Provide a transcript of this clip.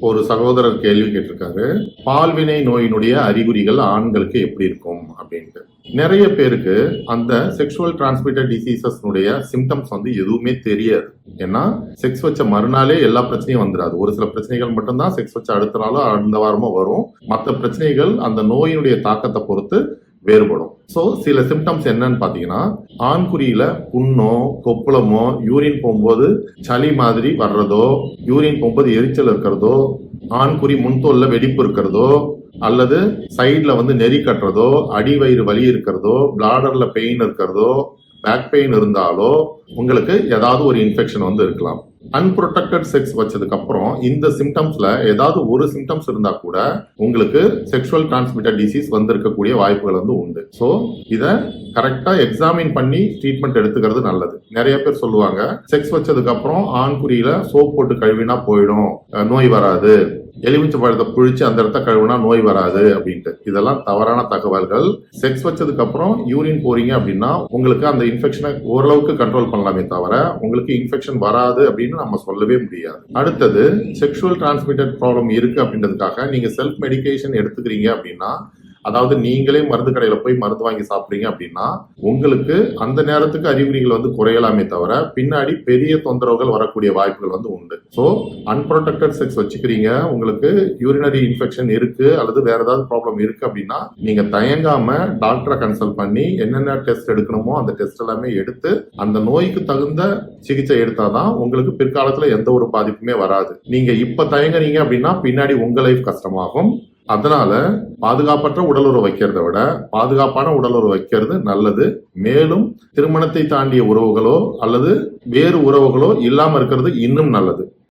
ஒரு சகோதரர் கேள்வி கேட்டிருக்காரு. பால்வினை நோயினுடைய அறிகுறிகள் ஆண்களுக்கு எப்படி இருக்கும் அப்படின்ட்டு. நிறைய பேருக்கு அந்த செக்ஷுவல் டிரான்ஸ்மிட்டட் டிசீசஸ்னுடைய சிம்டம்ஸ் வந்து எதுவுமே தெரியாது. ஏன்னா செக்ஸ் வச்ச மறுநாளே எல்லா பிரச்சனையும் வந்துடாது. ஒரு சில பிரச்சனைகள் மட்டும்தான் செக்ஸ் வச்ச அடுத்த நாளோ அந்த வாரமோ வரும். மற்ற பிரச்சனைகள் அந்த நோயினுடைய தாக்கத்தை பொறுத்து வேறுபடும். ஸோ சில சிம்டம்ஸ் என்னன்னு பார்த்தீங்கன்னா ஆண்குறியில புண்ணோ கொப்புளமோ யூரின் போகும்போது சளி மாதிரி வர்றதோ யூரின் போகும்போது எரிச்சல் இருக்கிறதோ ஆண்குறி முன்தோல்ல வெடிப்பு இருக்கிறதோ அல்லது சைடில் வந்து நெறி கட்டுறதோ அடிவயிறு வலி இருக்கிறதோ பிளாடர்ல பெயின் இருக்கிறதோ பேக் பெயின் இருந்தாலோ உங்களுக்கு ஏதாவது ஒரு இன்ஃபெக்ஷன் வந்து இருக்கலாம். அன்ப்ரொடெக்டட் செக்ஸ் வச்சதுக்கு அப்புறம் இந்த சிம்டம்ஸ்ல ஏதாவது ஒரு சிம்டம்ஸ் இருந்தா கூட உங்களுக்கு செக்ஷுவல் டிரான்ஸ்மிட்டட் டிசீஸ் வந்திருக்கக்கூடிய வாய்ப்புகள் வந்து உண்டு. ஸோ இதை கரெக்டா எக்ஸாமின் பண்ணி ட்ரீட்மெண்ட் எடுத்துக்கிறது நல்லது. நிறைய பேர் சொல்லுவாங்க செக்ஸ் வச்சதுக்கு அப்புறம் ஆண்குறியில சோப் போட்டு கழுவினா போயிடும். நோய் வராது. எலுமிச்சை பழத்தை புழிச்சு அந்த இடத்த கழுவினா நோய் வராது அப்படின்ட்டு. இதெல்லாம் தவறான தகவல்கள். செக்ஸ் வச்சதுக்கு அப்புறம் யூரின் போறீங்க அப்படின்னா உங்களுக்கு அந்த இன்ஃபெக்ஷனை ஓரளவுக்கு கண்ட்ரோல் பண்ணலாமே தவிர உங்களுக்கு இன்ஃபெக்ஷன் வராது அப்படின்னு நம்ம சொல்லவே முடியாது. அடுத்தது செக்ஷுவல் டிரான்ஸ்மிட்டட் ப்ராப்ளம் இருக்கு அப்படின்றதுக்காக நீங்க செல்ஃப் மெடிகேஷன் எடுத்துக்கிறீங்க அப்படின்னா அதாவது நீங்களே மருந்து கடையில போய் மருந்து வாங்கி சாப்பிட்றீங்க அப்படின்னா உங்களுக்கு அந்த நேரத்துக்கு அறிகுறிகள் வந்து குறையலாமே தவிர பின்னாடி பெரிய தொந்தரவுகள் வரக்கூடிய வாய்ப்புகள் வந்து உண்டு. ஸோ அன்ப்ரொடெக்டட் செக்ஸ் வச்சுக்கிறீங்க உங்களுக்கு யூரினரி இன்ஃபெக்ஷன் இருக்கு அல்லது வேற ஏதாவது ப்ராப்ளம் இருக்கு அப்படின்னா நீங்க தயங்காம டாக்டரை கன்சல்ட் பண்ணி என்னென்ன டெஸ்ட் எடுக்கணுமோ அந்த டெஸ்ட் எல்லாமே எடுத்து அந்த நோய்க்கு தகுந்த சிகிச்சை எடுத்தாதான் உங்களுக்கு பிற்காலத்துல எந்த ஒரு பாதிப்புமே வராது. நீங்க இப்ப தயங்குறீங்க அப்படின்னா பின்னாடி உங்க லைஃப் கஷ்டமாகும். அதனால பாதுகாப்பற்ற உடலுறவு வைக்கிறத விட பாதுகாப்பான உடலுறவு வைக்கிறது நல்லது. மேலும் திருமணத்தை தாண்டிய உறவுகளோ அல்லது வேறு உறவுகளோ இல்லாம இருக்கிறது இன்னும் நல்லது.